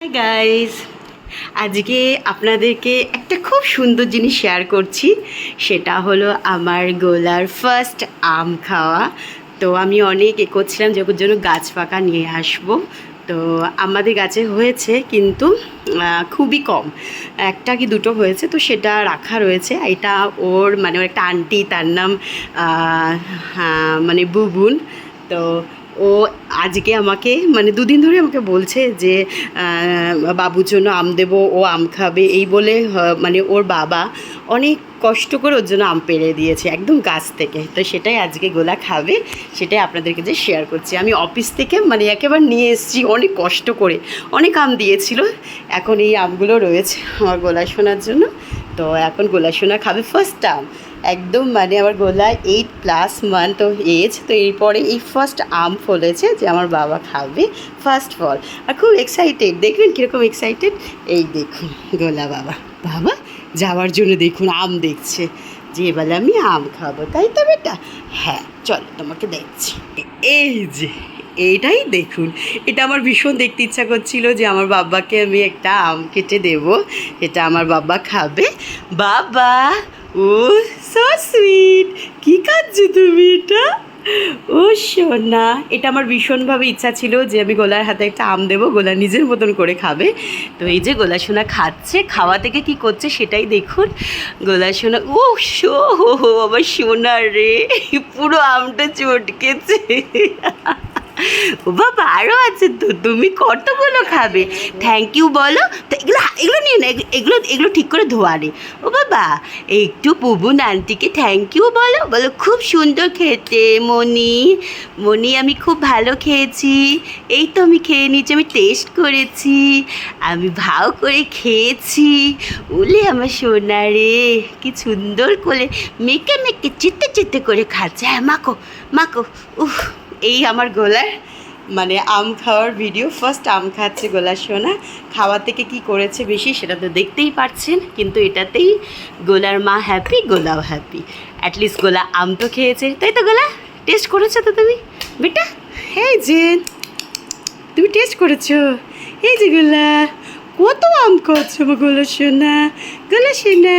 Hi guys আজকে আপনাদেরকে একটা খুব সুন্দর জিনিস শেয়ার করছি। সেটা হলো আমার গোলার ফার্স্ট আম খাওয়া। তো আমি অনেক এ করছিলাম যে জন্য গাছ পাকা নিয়ে আসব। তো আমাদের গাছে হয়েছে কিন্তু খুবই কম। একটা কি দুটো হয়েছে তো সেটা রাখা রয়েছে। এটা ওর মানে ওর একটা আন্টি তার নাম হ্যাঁ, মানে বুবুন। তো ও আজকে আমাকে মানে দুদিন ধরে আমাকে বলছে যে বাবুর জন্য আম দেবো, ও আম খাবে, এই বলে মানে ওর বাবা অনেক কষ্ট করে ওর জন্য আম পেড়ে দিয়েছে, একদম গাছ থেকে। তো সেটাই আজকে গোলা খাবে, সেটাই আপনাদেরকে যে শেয়ার করছি। আমি অফিস থেকে মানে একেবারে নিয়ে এসেছি, অনেক কষ্ট করে, অনেক আম দিয়েছিল, এখন এই আমগুলো রয়েছে আমার গোলা শোনার জন্য। তো এখন গোলা সোনা খাবে ফার্স্ট আম একদম মানে আমার গোলা এইট প্লাস মান্থ এজ তো এরপরে এই ফার্স্ট আম ফলেছে যে আমার বাবা খাবে ফার্স্ট ফল। আর খুব এক্সাইটেড দেখবেন কীরকম এক্সাইটেড এই দেখুন, গোলা বাবা। বাবা, যাওয়ার জন্য দেখুন আম দেখছে। যে এবার আমি আম খাব। তাই তো বেটা? হ্যাঁ চলো তোমাকে দেখছি। এই যে এইটাই দেখুন। এটা আমার ভীষণ দেখতে ইচ্ছা করছিল যে আমার বাবাকে আমি একটা আম কেটে দেব। এটা আমার বাবা খাবে। বাবা, ও সো সুইট কি খাচ্ছ তুমি এটা? ও সোনা, এটা আমার ভীষণভাবে ইচ্ছা ছিল যে আমি গোলার হাতে একটা আম দেবো, গোলা নিজের মতন করে খাবে। তো এই যে গোলা সোনা খাচ্ছে, খাওয়া থেকে কি করছে সেটাই দেখুন। গোলা সোনা, ও শো হো হো, আমার সোনা রে, পুরো আমটা চটকেছে। ও বাবা আরও আছে তো, তুমি কতগুলো খাবে? থ্যাংক ইউ বলো, তো এগুলো এগুলো নিয়ে না এগুলো- এগুলো ঠিক করে ধোয়া রে ও বাবা, একটু বুবুন আন্টিকে থ্যাংক ইউ বলো বলো খুব সুন্দর খেতে মনি মনি আমি খুব ভালো খেয়েছি। এই তো আমি খেয়ে নিয়েছি, আমি টেস্ট করেছি। আমি ভাও করে খেয়েছি। ওলে আমার সোনা রে, কি সুন্দর করে, মেকে মেকে, চিতে চিতে করে খাচ্ছে। হ্যাঁ মাকো মাকো উফ। এই আমার গোলার মানে আম খাওয়ার ভিডিও ফার্স্ট আম খাচ্ছে গোলা সোনা। খাওয়া থেকে কি করেছে বেশি সেটা তো দেখতেই পারছেন, কিন্তু এটাতেই গোলার মা হ্যাপি গোলাও হ্যাপি অ্যাটলিস্ট গোলা আম তো খেয়েছে। তাই তো গোলা টেস্ট করেছ তো তুমি? বেটা, এই যে, তুমি টেস্ট করেছ। এই যে গোলা, কত আম খাচ্ছো গোলা সোনা গোলা সোনা।